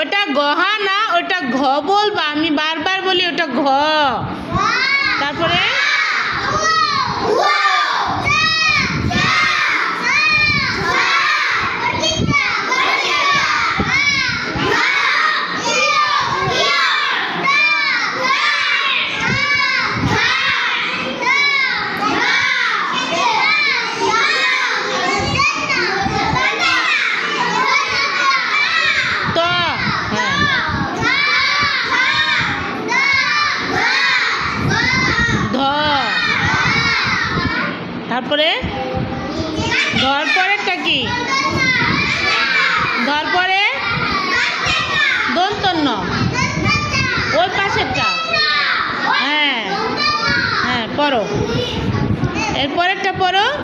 ওটা গহা না ওটা ঘ বলবা। আমি বারবার বলি ওটা ঘ। তারপরে ধর পরেরটা কি? ধর পরে দন্তন্য। ওই পাশেরটা? হ্যাঁ। হ্যাঁ পরো এর পরেরটা পড়ো।